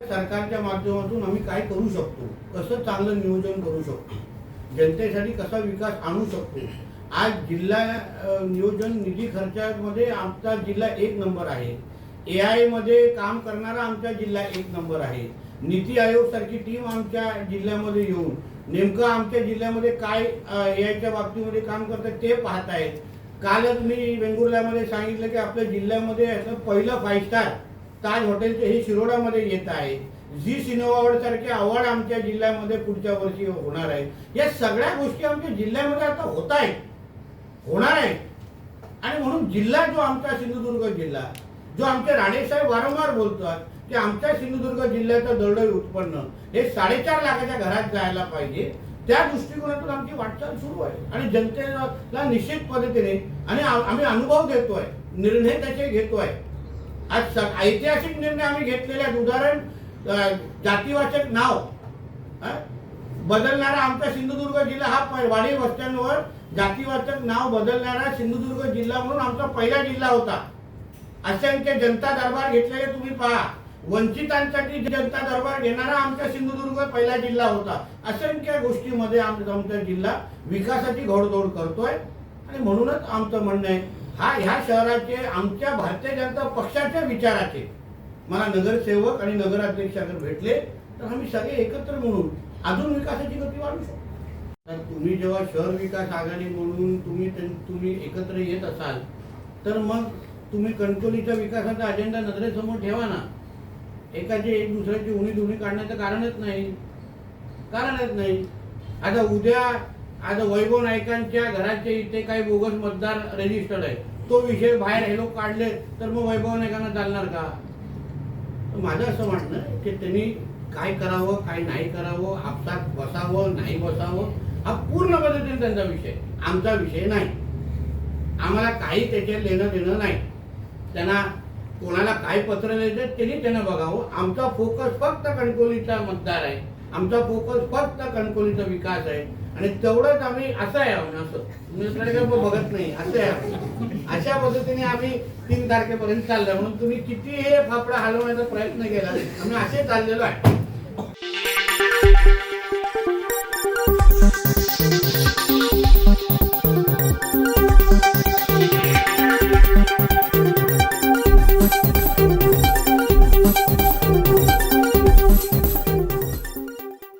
सरकारच्या माध्यमातून आम्ही काय करू शकतो? कसं चांगलं नियोजन करू शकतो? जनतेसाठी कसा विकास आणू शकतो? आज जिल्हा नियोजन निधी खर्चामध्ये आमचा जिल्हा एक नंबर आहे. ए आयमध्ये काम करणारा आमचा जिल्हा एक नंबर आहे. नीती आयोग सारखी टीम आमच्या जिल्ह्यामध्ये येऊन नेमकं आमच्या जिल्ह्यामध्ये काय ए आयच्या बाबतीमध्ये काम करतात ते पाहत आहेत कालच मी वेंगुर्ल्यामध्ये सांगितलं की आपल्या जिल्ह्यामध्ये असं पहिलं फाईव्ह स्टार ताज हॉटेलचे हे शिरोडामध्ये येत आहे. झी सिनेमा अवॉर्ड सारखे अवॉर्ड आमच्या जिल्ह्यामध्ये पुढच्या वर्षी होणार आहे. या सगळ्या गोष्टी आमच्या जिल्ह्यामध्ये आता होत आहेत. होणार आहेत. आणि म्हणून जिल्हा जो आमचा सिंधुदुर्ग जिल्हा जो आमचे राणेसाहेब वारंवार बोलतात की आमच्या सिंधुदुर्ग जिल्ह्याचं दरडोई उत्पन्न हे साडेचार लाखाच्या घरात जायला पाहिजे. त्या दृष्टिकोनातून आमची वाटचाल सुरू आहे. आणि जनतेला निश्चित पद्धतीने आणि आम्ही अनुभव घेतोय निर्णय त्याचे घेतोय. आज ऐतिहासिक निर्णय आम्ही घेतलेले आहेत उदाहरण जातीवाचक नाव बदलणारा आमचा सिंधुदुर्ग जिल्हा हा वाडी वस्त्यांवर जातीवाचक नाव बदलणारा सिंधुदुर्ग जिल्हा म्हणून आमचा पहिला जिल्हा होता. असंख्य जनता दरबार घेतलेले तुम्ही पहा. वंचितांसाठी जनता दरबार घेणारा आमचा सिंधुदुर्ग पहिला जिल्हा होता. असंख्य गोष्टीमध्ये आमचा आमचा जिल्हा विकासाची घोडदौड करतोय. आणि म्हणूनच आमचं म्हणणं आहे हा ह्या शहराचे आमच्या भारतीय जनता पक्षाच्या विचाराचे. मला नगरसेवक आणि नगराध्यक्ष अगर भेटले तर आम्ही सगळे एकत्र म्हणून अजून विकासाची गती वाढू शकतो. तर तुम्ही जेव्हा शहर विकास आघाडी म्हणून तुम्ही त्यां- तुम्ही एकत्र येत असाल तर मग तुम्ही कणकोलीच्या विकासाचा अजेंडा नजरेसमोर ठेवा ना. एकाची एक दुसऱ्याची उणी धुणी काढण्याचं कारणच नाही. कारणच नाही. आता उद्या आता वैभव नाईकांच्या घराचे इथे काही बोगस मतदार रजिस्टर्ड आहे तो विषय बाहेर हे लोक काढले तर मग वैभव नाईकांना चालणार का? माझं असं म्हणणं की त्यांनी काय करावं काय नाही करावं आपसात बसावं नाही बसावं हा पूर्ण पद्धतीने त्यांचा विषय आमचा विषय नाही. आम्हाला काही त्याचे लेणं देणं नाही. त्यांना कोणाला काय पत्र द्यायचं त्यांनी त्यांना बघावं. आमचा फोकस फक्त कणकोलीचा मतदार आहे. आमचा फोकस फक्त कणकोलीचा विकास आहे. आणि तेवढंच आम्ही असं आहे आम्ही असं. दुसरीकडे बघत नाही असं आहे अशा पद्धतीने आम्ही तीन तारखेपर्यंत चाललो म्हणून तुम्ही किती हे फाफडा हलवण्याचा प्रयत्न केला आम्ही असे चाललेलो आहे.